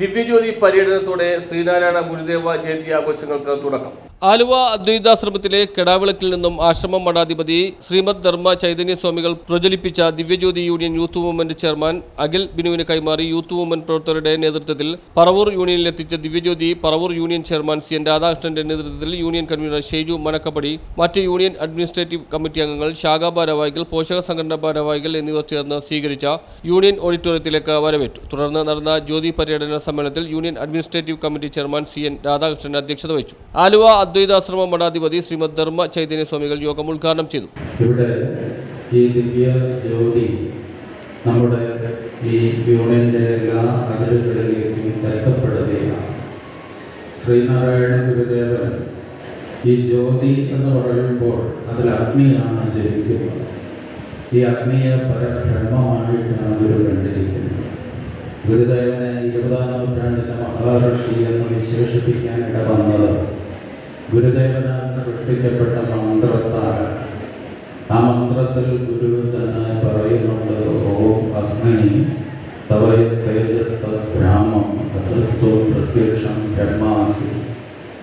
ദിവ്യജ്യോതി പര്യടനത്തോടെ ശ്രീനാരായണ ഗുരുദേവ ജയന്തി ആഘോഷങ്ങൾക്ക് തുടക്കം. ആലുവ അദ്വൈതാശ്രമത്തിലെ കെടാവിളക്കിൽ നിന്നും ആശ്രമം മഠാധിപതി ശ്രീമദ് ധർമ്മ ചൈതന്യ സ്വാമികൾ പ്രജ്വലിപ്പിച്ച Divyajyothi union youth movement chairman Akhil ബിനുവിന് കൈമാറി യൂത്ത് മൂവ്മെന്റ് പ്രവർത്തകരുടെ നേതൃത്വത്തിൽ പറവൂർ യൂണിയനിൽ എത്തിച്ച Divyajyothi Paravur union chairman C N രാധാകൃഷ്ണന്റെ നേതൃത്വത്തിൽ യൂണിയൻ കൺവീനർ ഷെയ്ജു മനക്കപ്പടി മറ്റ് യൂണിയൻ അഡ്മിനിസ്ട്രേറ്റീവ് കമ്മിറ്റി അംഗങ്ങൾ ശാഖാ ഭാരവാഹികൾ പോഷക സംഘടനാ ഭാരവാഹികൾ എന്നിവർ ചേർന്ന് സ്വീകരിച്ച യൂണിയൻ ഓഡിറ്റോറിയത്തിലേക്ക് വരവേറ്റു. തുടർന്ന് നടന്ന ജ്യോതി പര്യടന സമ്മേളനത്തിൽ union administrative committee chairman C N Radhakrishnan അധ്യക്ഷത വഹിച്ചു. ആലുവ അദ്വൈതാശ്രമ മഠാധിപതി ശ്രീമദ് ധർമ്മ ചൈതന്യ സ്വാമികൾ യോഗം ഉദ്ഘാടനം ചെയ്തു. ഇവിടെ ഈ ദിവ്യ ജ്യോതി നമ്മുടെ ഈ യൂണിയന്റെ എല്ലാ അതിരുകളിലേക്കും എത്തപ്പെടുകയാണ്. ശ്രീനാരായണ ഗുരുദേവൻ ഈ ജ്യോതി എന്ന് പറയുമ്പോൾ അതിൽ അഗ്നിയാണ് ജനിക്കുന്നത്. ഈ അഗ്നിയെ പരബ്രഹ്മമായിട്ടാണ് ഗുരു കണ്ടിരിക്കുന്നത്. ഗുരുദേവനെ ഇരുപതാം നൂറ്റാണ്ടിലെ മഹാഋഷി എന്ന് വിശേഷിപ്പിക്കാൻ ഇടവന്നത് ഗുരുദേവനാൽ സൃഷ്ടിക്കപ്പെട്ട മന്ത്രത്താൽ. ആ മന്ത്രത്തിൽ ഗുരു തന്നെ പറയുന്നുണ്ട് ഓം അഗ്നി തവ തേജസ് ബ്രാഹ്മം അതസ്തോ പ്രത്യക്ഷം ബ്രഹ്മാസി.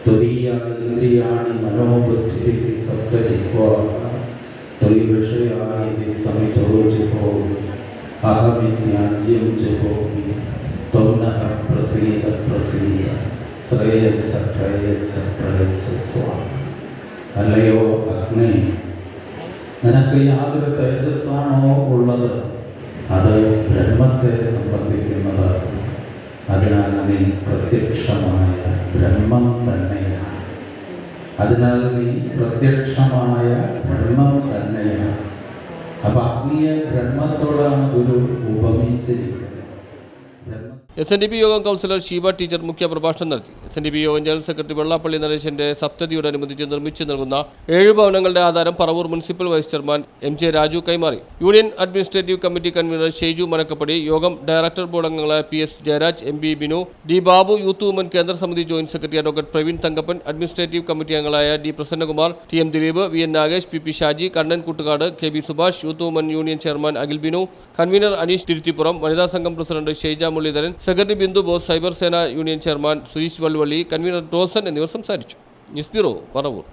ത്വരീയാണ് ഇന്ദ്രിയാണ് മനോബുദ്ധി സപ്തജിഹ്വ ത്വയി വിഷയായി സമിതോ ജിഹോമി. അഹമിത്യാജ്യം ജിഹോമി. ത്വന്നഃ പ്രസീത പ്രസീത. ശ്രേയച്ഛ പ്രയച്ച പ്രയച്ച സ്വാമി അല്ലയോ അഗ്നി നിനക്ക് യാതൊരു തേജസ്സാണോ ഉള്ളത്? അത് ബ്രഹ്മത്തെ സംബന്ധിക്കുന്നത്. അതിനാൽ നീ പ്രത്യക്ഷമായ ബ്രഹ്മം തന്നെയാണ്. അതിനാൽ നീ പ്രത്യക്ഷമായ ബ്രഹ്മം തന്നെയാണ്. അപ്പൊ അഗ്നിയെ ബ്രഹ്മത്തോടാണ് ഗുരു ഉപമിച്ചിരിക്കുന്നത്. ബ്രഹ്മ എസ് എൻ ഡി പി യോഗം കൗൺസിലർ ഷീബ ടീച്ചർ മുഖ്യ പ്രഭാഷണം നടത്തി. എസ് എൻ ഡി പി യോഗം ജനറൽ സെക്രട്ടറി വെള്ളാപ്പള്ളി നരേശന്റെ സപ്തതിയോടനുബന്ധിച്ച് നിർമ്മിച്ചു നൽകുന്ന ഏഴ് ഭവനങ്ങളുടെ ആധാരം Paravur municipal vice chairman M J Raju കൈമാറി. Union administrative committee convener Sheiju Manakkappady യോഗം ഡയറക്ടർ ബോർഡ് അംഗങ്ങളായ P S Jayaraj M B Binu D Babu youth woman കേന്ദ്ര സമിതി joint secretary advocate Praveen Thankappan administrative committee അംഗങ്ങളായ D Prasannakumar T M Dileep V N Nagesh P P Shaji Kannan Koottukad K B Subhash youth woman union chairman Akhil Binu convener Aneesh Thiruthipuram വനിതാ സംഘം president Sheija Muraleedharan secretary Bindu Bose cyber Sena union chairman Sureesh Valluvally convener Rosan എന്നിവർ സംസാരിച്ചു. News bureau Paravur.